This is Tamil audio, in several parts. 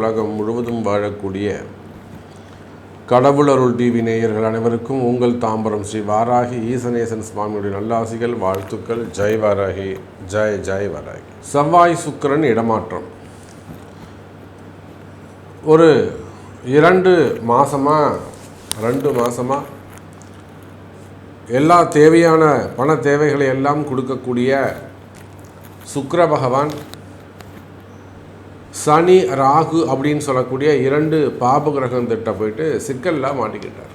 உலகம் முழுவதும் வாழக்கூடிய கடவுளருள் டிவி நேயர்கள் அனைவருக்கும் உங்கள் தாம்பரம் ஸ்ரீ வாராகி ஈசனேசன் சுவாமியுடைய நல்லாசிகள் வாழ்த்துக்கள். ஜெய் வாராகி ஜெய் ஜெய் வாராகி. செவ்வாய் சுக்கரன் இடமாற்றம். ஒரு இரண்டு மாதமாக ரெண்டு மாதமாக எல்லா தேவையான பண தேவைகளை எல்லாம் கொடுக்கக்கூடிய சுக்கர பகவான் சனி ராகு அப்படின்னு சொல்லக்கூடிய இரண்டு பாப கிரகம் திட்ட போயிட்டு சிக்கலில் மாட்டிக்கிட்டார்.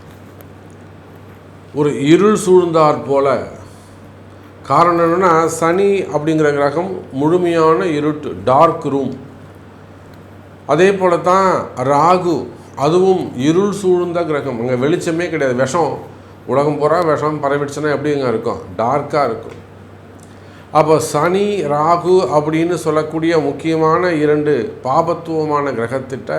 ஒரு இருள் சூழ்ந்தார் போல. காரணம் என்னென்னா சனி அப்படிங்கிற கிரகம் முழுமையான இருட்டு டார்க் ரூம் அதே போல தான் ராகு அதுவும் இருள் சூழ்ந்த கிரகம். அங்கே வெளிச்சமே கிடையாது. விஷம் உலகம் பூரா விஷம் பரவிடுச்சுன்னா எப்படிங்க இருக்கும்? டார்க்காக இருக்கும். அப்போ சனி ராகு அப்படின்னு சொல்லக்கூடிய முக்கியமான இரண்டு பாபத்துவமான கிரகத்திட்ட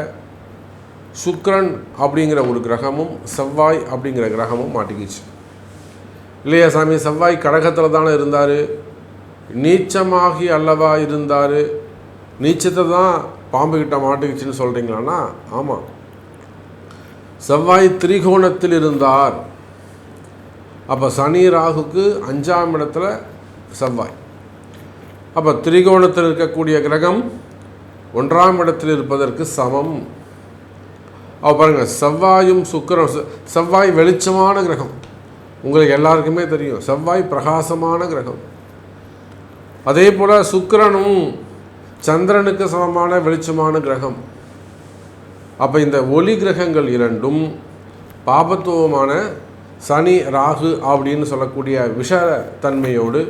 சுக்ரன் அப்படிங்கிற ஒரு கிரகமும் செவ்வாய் அப்படிங்கிற கிரகமும் மாட்டிக்கிச்சு. இல்லையா சாமி? செவ்வாய் கடகத்தில் தானே இருந்தார். நீச்சமாகி அல்லவா இருந்தார். நீச்சத்தை தான் பாம்புக்கிட்ட மாட்டிக்கிச்சுன்னு சொல்கிறீங்களான்னா ஆமாம் செவ்வாய் திரிகோணத்தில் இருந்தார். அப்போ சனி ராகுக்கு அஞ்சாம் இடத்துல செவ்வாய். அப்போ திரிகோணத்தில் இருக்கக்கூடிய கிரகம் ஒன்றாம் இடத்தில் இருப்பதற்கு சமம். அப்போ பாருங்கள் செவ்வாயும் சுக்கரம் செவ்வாய் வெளிச்சமான கிரகம். உங்களுக்கு எல்லாருக்குமே தெரியும் செவ்வாய் பிரகாசமான கிரகம். அதே போல் சுக்கரனும் சந்திரனுக்கு சமமான வெளிச்சமான கிரகம். அப்போ இந்த ஒளி கிரகங்கள் இரண்டும் பாபத்துவமான சனி ராகு அப்படின்னு சொல்லக்கூடிய விஷ தன்மையோடு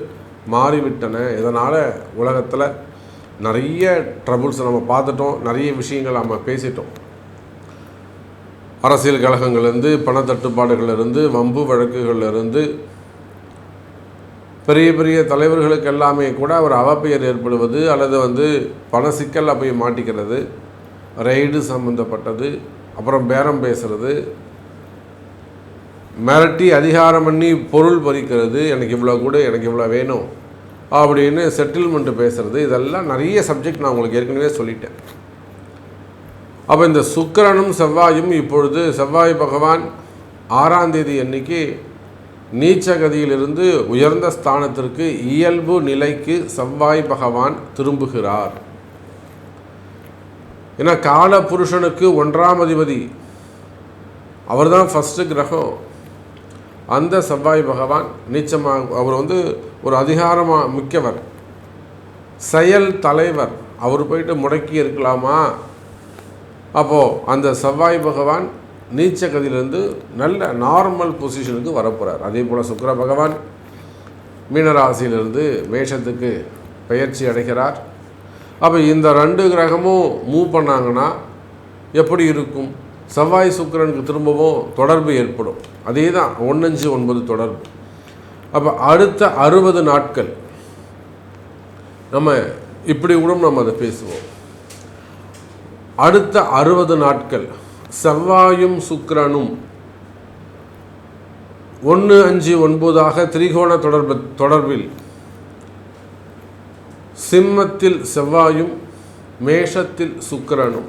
மாறிவிட்டன. இதனால் உலகத்தில் நிறைய ட்ரபுள்ஸ் நம்ம பார்த்துட்டோம். நிறைய விஷயங்கள் நம்ம பேசிட்டோம். அரசியல் கழகங்கள்லேருந்து பணத்தட்டுப்பாடுகள்லேருந்து வம்பு வழக்குகள்லேருந்து பெரிய பெரிய தலைவர்களுக்கு எல்லாமே கூட ஒரு அவப்பெயர் ஏற்படுவது அல்லது வந்து பண சிக்கலில் போய் மாட்டிக்கிறது ரைடு சம்மந்தப்பட்டது அப்புறம் பேரம் பேசுகிறது மிரட்டி அதிகாரம் பண்ணி பொருள் பறிக்கிறது எனக்கு இவ்வளோ கூட எனக்கு இவ்வளோ வேணும் அப்படின்னு செட்டில்மெண்ட்டு பேசுகிறது இதெல்லாம் நிறைய சப்ஜெக்ட் நான் உங்களுக்கு ஏற்கனவே சொல்லிட்டேன். அப்போ இந்த சுக்கிரனும் செவ்வாயும் இப்பொழுது செவ்வாய் பகவான் ஆறாம் தேதி அன்னைக்கு நீச்சகதியிலிருந்து உயர்ந்த ஸ்தானத்திற்கு இயல்பு நிலைக்கு செவ்வாய் பகவான் திரும்புகிறார். ஏன்னா கால புருஷனுக்கு ஒன்றாம் அதிபதி. அவர் தான் ஃபஸ்ட்டு கிரகம். அந்த செவ்வாய் பகவான் நீச்சமாக அவர் வந்து ஒரு அதிகாரமாக மிக்கவர். செயல் தலைவர். அவர் போயிட்டு முடக்கி இருக்கலாமா? அப்போது அந்த செவ்வாய் பகவான் நீச்ச கதியிலேருந்து நல்ல நார்மல் பொசிஷனுக்கு வரப்போகிறார் அதே போல் சுக்கர பகவான் மீனராசியிலிருந்து மேஷத்துக்கு பயிற்சி அடைகிறார். அப்போ இந்த ரெண்டு கிரகமும் மூவ் பண்ணாங்கன்னா எப்படி இருக்கும்? செவ்வாய் சுக்கிரனுக்கு திரும்பவும் தொடர்பு ஏற்படும். அதே தான் ஒன்னஞ்சு ஒன்பது தொடர்பு. அப்போ அடுத்த அறுபது நாட்கள் நம்ம இப்படி கூட நம்ம அதை பேசுவோம். அடுத்த அறுபது நாட்கள் செவ்வாயும் சுக்கிரனும் ஒன்று அஞ்சு ஒன்பதாக திரிகோண தொடர்பு தொடர்பில் சிம்மத்தில் செவ்வாயும் மேஷத்தில் சுக்கிரனும்.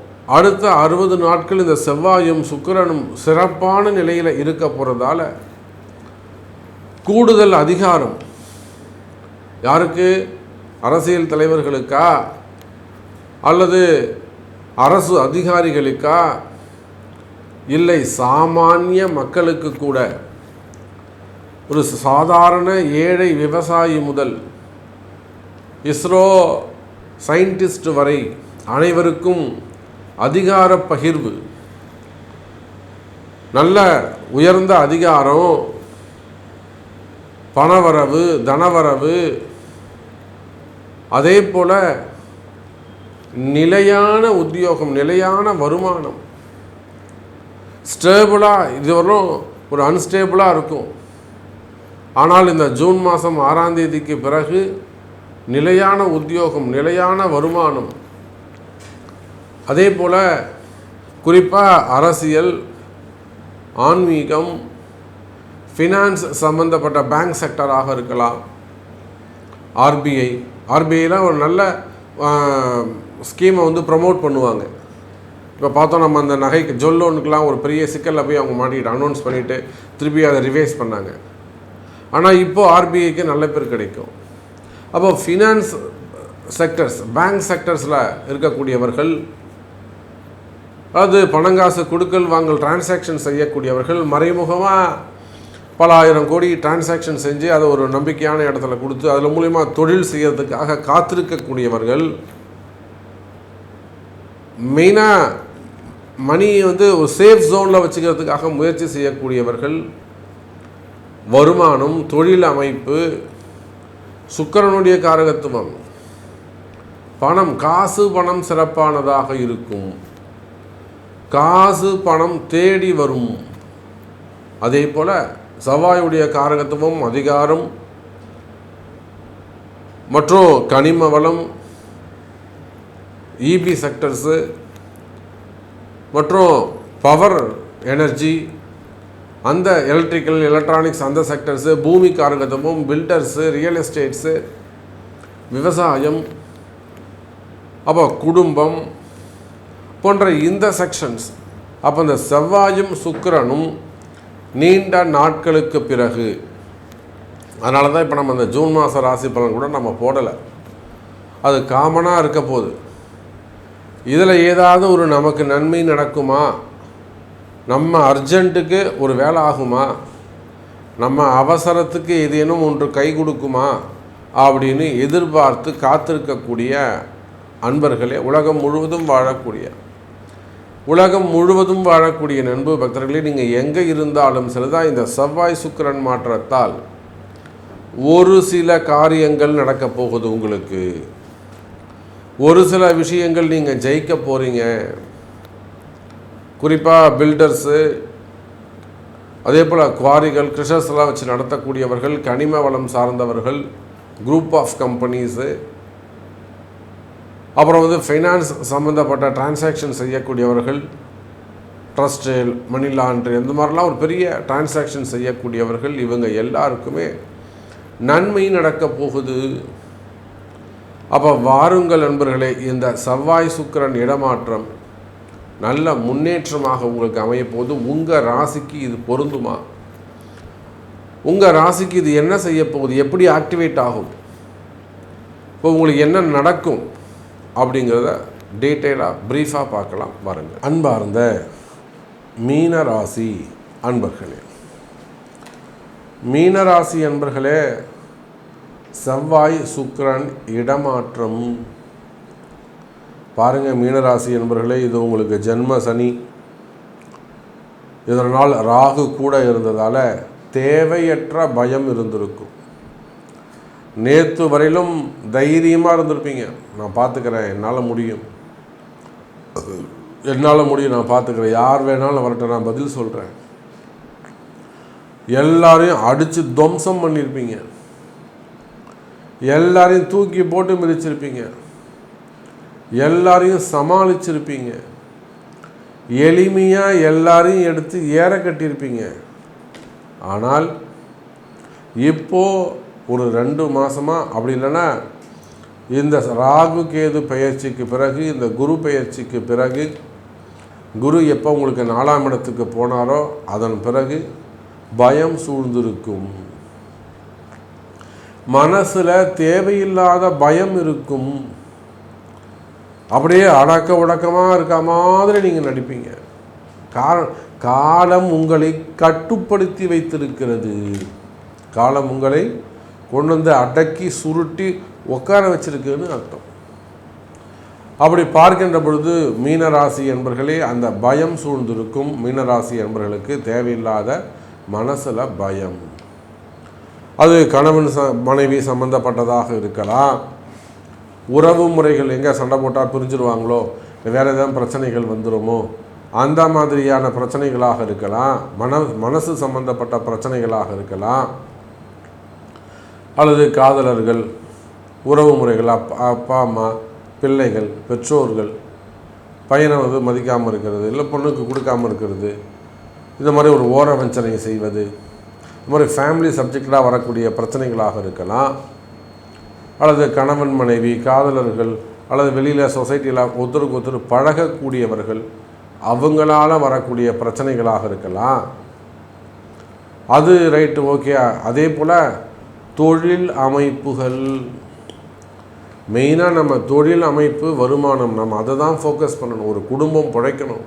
அடுத்த அறுபது நாட்கள் இந்த செவ்வாயும் சுக்கிரனும் சிறப்பான நிலையில் இருக்க போகிறதால கூடுதல் அதிகாரம். யாருக்கு? அரசியல் தலைவர்களுக்கா? அல்லது அரசு அதிகாரிகளுக்கா? இல்லை சாமானிய மக்களுக்கு கூட. ஒரு சாதாரண ஏழை விவசாயி முதல் இஸ்ரோ சயின்டிஸ்ட் வரை அனைவருக்கும் அதிகார பகிர்வு நல்ல உயர்ந்த அதிகாரம் பணவரவு தனவரவு. அதே போல் நிலையான உத்தியோகம் நிலையான வருமானம். ஸ்டேபிளாக இதுவரையும் ஒரு அன்ஸ்டேபிளாக இருக்கும். ஆனால் இந்த ஜூன் மாதம் ஆறாம் தேதிக்கு பிறகு நிலையான உத்தியோகம் நிலையான வருமானம். அதே போல் குறிப்பாக அரசியல் ஆன்மீகம் ஃபினான்ஸ் சம்மந்தப்பட்ட பேங்க் செக்டராக இருக்கலாம். ஆர்பிஐ ஆர்பிஐலாம் ஒரு நல்ல ஸ்கீமை வந்து ப்ரமோட் பண்ணுவாங்க. இப்போ பார்த்தோம் நம்ம அந்த நகைக்கு ஜொல் லோனுக்கெலாம் ஒரு பெரிய சிக்கலில் போய் அவங்க மாட்டிக்கிட்டு அனௌன்ஸ் பண்ணிவிட்டு திருப்பி அதை ரிவைஸ் பண்ணாங்க. ஆனால் இப்போது ஆர்பிஐக்கு நல்ல பேர் கிடைக்கும். அப்போ ஃபினான்ஸ் செக்டர்ஸ் பேங்க் செக்டர்ஸில் இருக்கக்கூடியவர்கள் அது பணங்காசு கொடுக்கல் வாங்கல் டிரான்சாக்ஷன் செய்யக்கூடியவர்கள் மறைமுகமாக பல ஆயிரம் கோடி டிரான்சாக்ஷன் செஞ்சு அதை ஒரு நம்பிக்கையான இடத்துல கொடுத்து அதில் மூலிமா தொழில் செய்கிறதுக்காக காத்திருக்கக்கூடியவர்கள் மெயினாக மணியை வந்து ஒரு சேஃப் ஜோனில் வச்சுக்கிறதுக்காக முயற்சி செய்யக்கூடியவர்கள் வருமானம் தொழில் அமைப்பு சுக்கரனுடைய காரகத்துவம் பணம் காசு பணம் சிறப்பானதாக இருக்கும். காசு பணம் தேடி வரும். அதே போல் செவ்வாயுடைய காரகத்துவம் அதிகாரம் மற்றும் கனிம வளம் இபி செக்டர்ஸு மற்றும் பவர் எனர்ஜி அந்த எலக்ட்ரிக்கல் எலக்ட்ரானிக்ஸ் அந்த செக்டர்ஸு பூமி காரகத்துவம் பில்டர்ஸு ரியல் எஸ்டேட்ஸு விவசாயம் அப்போ குடும்பம் போன்ற இந்த செக்ஷன்ஸ் அப்போ இந்த செவ்வாயும் சுக்கரனும் நீண்ட நாட்களுக்கு பிறகு அதனால தான் இப்போ நம்ம இந்த ஜூன் மாத ராசி பலன் கூட நம்ம போடலை. அது காமனாக இருக்க போகுது. இதில் ஏதாவது ஒரு நமக்கு நன்மை நடக்குமா? நம்ம அர்ஜென்ட்டுக்கு ஒரு வேலை ஆகுமா? நம்ம அவசரத்துக்கு ஏதேனும் ஒன்று கை கொடுக்குமா? அப்படின்னு எதிர்பார்த்து காத்திருக்கக்கூடிய அன்பர்களே உலகம் முழுவதும் வாழக்கூடிய உலகம் முழுவதும் வாழக்கூடிய நண்பு பக்தர்களே நீங்கள் எங்கே இருந்தாலும் சரிதான் இந்த செவ்வாய் சுக்கிரன் மாற்றத்தால் ஒரு சில காரியங்கள் நடக்கப் போகுது உங்களுக்கு. ஒரு சில விஷயங்கள் நீங்கள் ஜெயிக்க போகிறீங்க குறிப்பாக பில்டர்ஸு அதே போல் குவாரிகள் கிருஷ்ணஸ்லாம் வச்சு நடத்தக்கூடியவர்கள் கனிம வளம் சார்ந்தவர்கள் குரூப் ஆஃப் கம்பெனிஸு அப்புறம் வந்து ஃபைனான்ஸ் சம்மந்தப்பட்ட டிரான்சாக்ஷன் செய்யக்கூடியவர்கள் ட்ரஸ்ட்டு மணி லாண்ட்ரி இந்த மாதிரிலாம் ஒரு பெரிய டிரான்சாக்ஷன் செய்யக்கூடியவர்கள் இவங்க எல்லாருக்குமே நன்மை நடக்க போகுது. அப்போ வாருங்கள் நண்பர்களே இந்த செவ்வாய் சுக்கிரன் இடமாற்றம் நல்ல முன்னேற்றமாக உங்களுக்கு அமையப்போகுது. உங்கள் ராசிக்கு இது பொருந்துமா? உங்கள் ராசிக்கு இது என்ன செய்ய போகுது? எப்படி ஆக்டிவேட் ஆகும்? இப்போ உங்களுக்கு என்ன நடக்கும்? அப்படிங்கிறத டீட்டெயிலாக ப்ரீஃபாக பார்க்கலாம் பாருங்கள் அன்பார்ந்த மீன ராசி அன்பர்களே மீனராசி அன்பர்களே செவ்வாய் சுக்கரன் இடமாற்றம். பாருங்கள் மீனராசி என்பர்களே இது உங்களுக்கு ஜென்ம சனி. இதனால் ராகு கூட இருந்ததால் தேவையற்ற பயம் இருந்திருக்கும். நேற்று வரையிலும் தைரியமாக இருந்திருப்பீங்க. நான் பார்த்துக்கிறேன் என்னால் முடியும். என்னால் முடியும். நான் பார்த்துக்கிறேன் யார் வேணாலும் வரட்டும். நான் பதில் சொல்கிறேன் எல்லாரையும் அடித்து துவம்சம் பண்ணியிருப்பீங்க எல்லாரையும் தூக்கி போட்டு மிதிச்சிருப்பீங்க. எல்லாரையும் சமாளிச்சிருப்பீங்க. எளிமையாக எல்லாரையும் எடுத்து ஏற கட்டியிருப்பீங்க ஆனால் இப்போது ஒரு ரெண்டு மாதமாக அப்படி இல்லைன்னா இந்த ராகு கேது பயிற்சிக்கு பிறகு இந்த குரு பயிற்சிக்கு பிறகு குரு எப்போ உங்களுக்கு நாலாம் இடத்துக்கு போனாரோ அதன் பிறகு பயம் சூழ்ந்திருக்கும். மனசில் தேவையில்லாத பயம் இருக்கும். அப்படியே அடக்க உடக்கமாக இருக்க மாதிரி நீங்கள் நடிப்பீங்க. காரணம் காலம் உங்களை கட்டுப்படுத்தி வைத்திருக்கிறது. காலம் உங்களை கொண்டு வந்து அடக்கி சுருட்டி உட்கார வச்சிருக்குன்னு அர்த்தம். அப்படி பார்க்கின்ற பொழுது மீனராசி என்பர்களே அந்த பயம் சூழ்ந்திருக்கும் மீனராசி என்பர்களுக்கு தேவையில்லாத மனசில் பயம். அது கணவன் ச மனைவி சம்பந்தப்பட்டதாக இருக்கலாம். உறவு முறைகள் எங்கே சண்டை போட்டால் பிரிஞ்சிருவாங்களோ வேறு ஏதாவது பிரச்சனைகள் வந்துடுமோ அந்த மாதிரியான பிரச்சனைகளாக இருக்கலாம். மன மனசு சம்பந்தப்பட்ட பிரச்சனைகளாக இருக்கலாம். அல்லது காதலர்கள் உறவு முறைகள் அப்பா அப்பா அம்மா பிள்ளைகள் பெற்றோர்கள் பையனை வந்து மதிக்காமல் இருக்கிறது இல்லை பொண்ணுக்கு கொடுக்காமல் இருக்கிறது இந்த மாதிரி ஒரு ஓர வஞ்சனை செய்வது இந்த மாதிரி ஃபேமிலி சப்ஜெக்டாக வரக்கூடிய பிரச்சனைகளாக இருக்கலாம். அல்லது கணவன் மனைவி காதலர்கள் அல்லது வெளியில் சொசைட்டியில் ஒருத்தருக்கு ஒருத்தர் பழகக்கூடியவர்கள் அவங்களால வரக்கூடிய பிரச்சனைகளாக இருக்கலாம். அது ரைட்டு ஓகே அதே போல் தொழில் அமைப்புகள். மெயினாக நம்ம தொழில் அமைப்பு வருமானம். நம்ம அதை தான் ஃபோக்கஸ் பண்ணணும். ஒரு குடும்பம் பிழைக்கணும்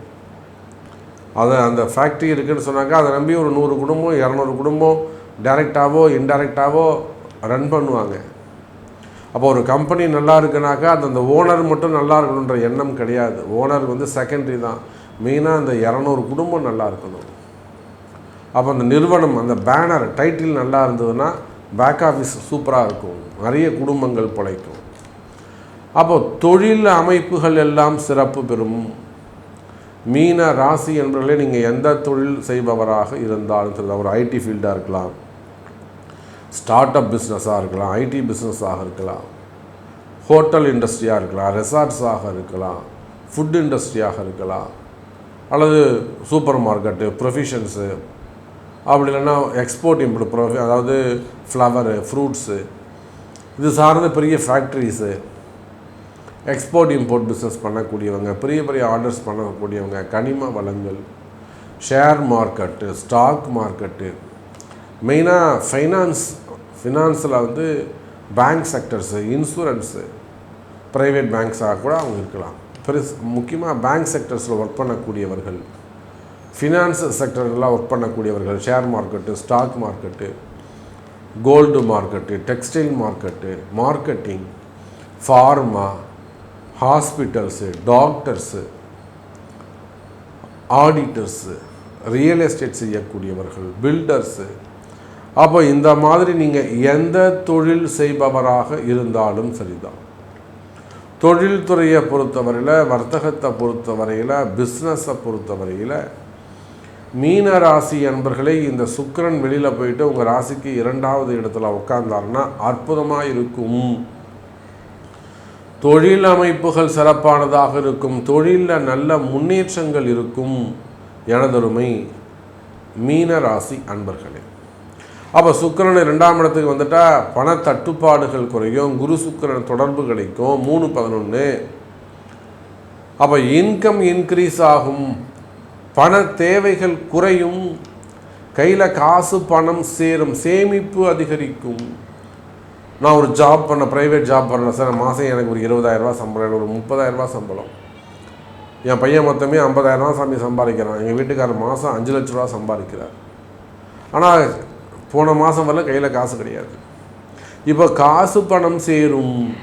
அதை அந்த ஃபேக்ட்ரி இருக்குதுன்னு சொன்னாக்கா அதை நம்பி ஒரு நூறு குடும்பம் இரநூறு குடும்பம் டைரெக்டாகவோ இன்டைரக்டாகவோ ரன் பண்ணுவாங்க. அப்போ ஒரு கம்பெனி நல்லா இருக்குனாக்கா அது அந்த ஓனர் மட்டும் நல்லா இருக்கணுன்ற எண்ணம் கிடையாது. ஓனர் வந்து செகண்டரி தான். மெயினாக அந்த இரநூறு குடும்பம் நல்லா இருக்கணும். அப்போ அந்த நிறுவனம் அந்த பேனர் டைட்டில் நல்லா இருந்ததுன்னா பேக் ஆஃபீஸ் சூப்பராக இருக்கும். நிறைய குடும்பங்கள் பிழைக்கும். அப்போது தொழில் அமைப்புகள் எல்லாம் சிறப்பு பெறும். மீன ராசி என்பவர்களே நீங்கள் எந்த தொழில் செய்பவராக இருந்தாலும் சரி ஒரு ஐடி ஃபீல்டாக இருக்கலாம். ஸ்டார்ட் அப் பிஸ்னஸாக இருக்கலாம் ஐடி பிஸ்னஸாக இருக்கலாம். ஹோட்டல் இண்டஸ்ட்ரியாக இருக்கலாம் ரெசார்ட்ஸாக இருக்கலாம் ஃபுட் இண்டஸ்ட்ரியாக இருக்கலாம். அல்லது சூப்பர் மார்க்கெட்டு ப்ரொஃபிஷன்ஸு அப்படி இல்லைன்னா எக்ஸ்போர்ட் இம்போர்ட் ப்ரொஃபி அதாவது ஃப்ளவரு ஃப்ரூட்ஸு இது சார்ந்த பெரிய ஃபேக்ட்ரிஸு எக்ஸ்போர்ட் இம்போர்ட் பிஸ்னஸ் பண்ணக்கூடியவங்க பெரிய பெரிய ஆர்டர்ஸ் பண்ணக்கூடியவங்க கனிம வளங்கள் ஷேர் மார்க்கெட்டு ஸ்டாக் மார்க்கெட்டு மெயினாக ஃபைனான்ஸ் ஃபினான்ஸில் வந்து பேங்க் செக்டர்ஸு இன்சூரன்ஸு ப்ரைவேட் பேங்க்ஸாக கூட அவங்க இருக்கலாம். பெருஸ் முக்கியமாக பேங்க் செக்டர்ஸில் ஒர்க் பண்ணக்கூடியவர்கள். ஃபினான்ஸ் செக்டர்லாம் work பண்ணக்கூடியவர்கள் share market stock market gold market textile market marketing pharma hospitals doctors auditors real estate செய்யக்கூடியவர்கள் பில்டர்ஸு அப்போ இந்த மாதிரி நீங்கள் எந்த தொழில் செய்பவராக இருந்தாலும் சரிதான். தொழில்துறையை பொறுத்தவரையில் வர்த்தகத்தை பொறுத்தவரையில் பிஸ்னஸை பொறுத்தவரையில் மீன ராசி அன்பர்களே இந்த சுக்கிரன் வெளியில் போயிட்டு உங்கள் ராசிக்கு இரண்டாவது இடத்துல உட்கார்ந்தாருன்னா அற்புதமாக இருக்கும் தொழில் அமைப்புகள் சிறப்பானதாக இருக்கும். தொழிலில் நல்ல முன்னேற்றங்கள் இருக்கும். எனதொருமை மீன ராசி அன்பர்களே. அப்போ சுக்கரன் ரெண்டாம் இடத்துக்கு வந்துட்டால் பண தட்டுப்பாடுகள் குறையும் குரு சுக்கிரன் தொடர்பு கிடைக்கும். மூணு பதினொன்று அப்போ இன்கம் இன்க்ரீஸ் ஆகும். பண தேவைகள் குறையும் கையில் காசு பணம் சேரும் சேமிப்பு அதிகரிக்கும். நான் ஒரு ஜாப் பண்ண ப்ரைவேட் ஜாப் பண்ணேன் சார் மாதம் எனக்கு ஒரு இருபதாயிரரூபா சம்பளம் எனக்கு ஒரு முப்பதாயிரரூபா சம்பளம். என் பையன் மொத்தமே ஐம்பதாயிரரூபா சாமி சம்பாதிக்கிறான். எங்கள் வீட்டுக்காரர் மாதம் அஞ்சு லட்ச ரூபா சம்பாதிக்கிறார். ஆனால் போன மாதம் வரல கையில் காசு கிடையாது. இப்போ காசு பணம் சேரும்.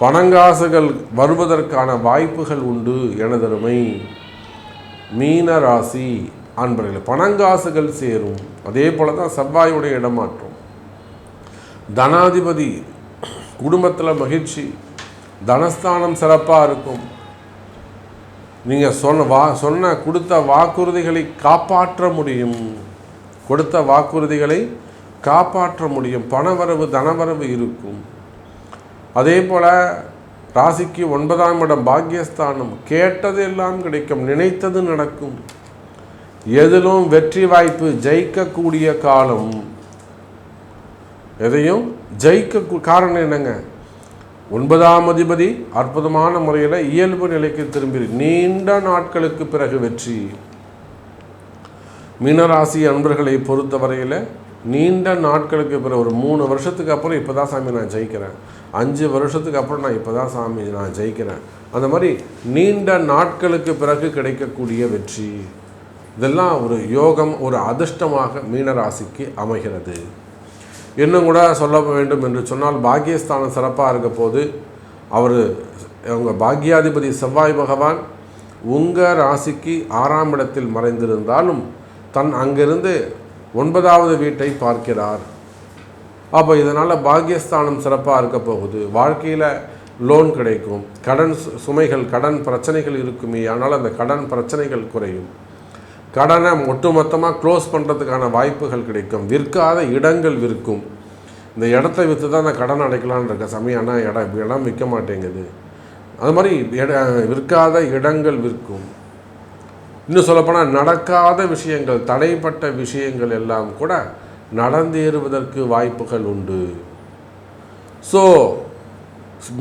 பணங்காசுகள் வருவதற்கான வாய்ப்புகள் உண்டு. எனதருமை. மீன ராசி அன்பர்கள் பணங்காசுகள் சேரும். அதே போல தான் செவ்வாயுடைய இடமாற்றம். தனாதிபதி குடும்பத்தில் மகிழ்ச்சி தனஸ்தானம் சிறப்பாக இருக்கும். நீங்கள் சொன்ன வா சொன்ன கொடுத்த வாக்குறுதிகளை காப்பாற்ற முடியும். கொடுத்த வாக்குறுதிகளை காப்பாற்ற முடியும். பணவரவு தனவரவு இருக்கும். அதே போல் ராசிக்கு ஒன்பதாம் இடம் பாக்யஸ்தானம் கேட்டது எல்லாம் கிடைக்கும் நினைத்தது நடக்கும். எதிலும் வெற்றி வாய்ப்பு ஜெயிக்கக்கூடிய காலம். எதையும் ஜெயிக்க காரணம் என்னங்க? ஒன்பதாம் அதிபதி அற்புதமான முறையில் இயல்பு நிலைக்கு திரும்பி நீண்ட நாட்களுக்கு பிறகு வெற்றி. மீனராசி அன்பர்களை பொறுத்த வரையில் நீண்ட நாட்களுக்கு பிறகு ஒரு மூணு வருஷத்துக்கு அப்புறம் இப்போ தான் சாமி நான் ஜெயிக்கிறேன். அஞ்சு வருஷத்துக்கு அப்புறம் நான் இப்போ தான் சாமி நான் ஜெயிக்கிறேன். அந்த மாதிரி நீண்ட நாட்களுக்கு பிறகு கிடைக்கக்கூடிய வெற்றி. இதெல்லாம் ஒரு யோகம் ஒரு அதிர்ஷ்டமாக மீனராசிக்கு அமைகிறது. இன்னும் கூட சொல்ல வேண்டும் என்று சொன்னால் பாக்கியஸ்தானம் சிறப்பாக இருக்க போது அவர் அவங்க பாக்யாதிபதி செவ்வாய் பகவான் உங்கள் ராசிக்கு ஆறாம் இடத்தில் மறைந்திருந்தாலும் தன் அங்கிருந்து ஒன்பதாவது வீட்டை பார்க்கிறார். அப்போ இதனால் பாக்கியஸ்தானம் சிறப்பாக இருக்க போகுது. வாழ்க்கையில் லோன் கிடைக்கும். கடன் சு- சுமைகள் கடன் பிரச்சனைகள் இருக்குமே ஆனால் அந்த கடன் பிரச்சனைகள் குறையும். கடனை ஒட்டுமொத்தமாக க்ளோஸ் பண்ணுறதுக்கான வாய்ப்புகள் கிடைக்கும். விற்காத இடங்கள் விற்கும். இந்த இடத்த விற்று தான் அந்த கடன் அடைக்கலான்னு இருக்க. சமயம் ஆனால் இடம் இடம் விற்க மாட்டேங்குது. அது மாதிரி இட விற்காத இடங்கள் விற்கும். இன்னும் சொல்லப்போனால் நடக்காத விஷயங்கள் தடைப்பட்ட விஷயங்கள் எல்லாம் கூட நடந்தேறுவதற்கு வாய்ப்புகள் உண்டு. ஸோ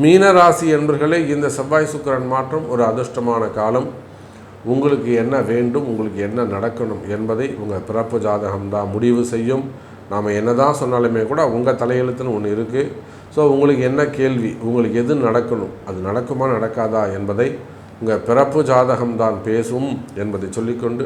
மீனராசி என்பர்களே இந்த செவ்வாய் சுக்கரன் மாற்றம் ஒரு அதிர்ஷ்டமான காலம். உங்களுக்கு என்ன வேண்டும் உங்களுக்கு என்ன நடக்கணும் என்பதை உங்கள் பிறப்பு ஜாதகம் தான் முடிவு செய்யும். நாம் என்ன தான் சொன்னாலுமே கூட உங்கள் தலையெழுத்துன்னு ஒன்று இருக்குது ஸோ உங்களுக்கு என்ன கேள்வி உங்களுக்கு எது நடக்கணும் அது நடக்குமா நடக்காதா என்பதை உங்கள் பிறப்பு ஜாதகம் தான் பேசும் என்பதை சொல்லிக்கொண்டு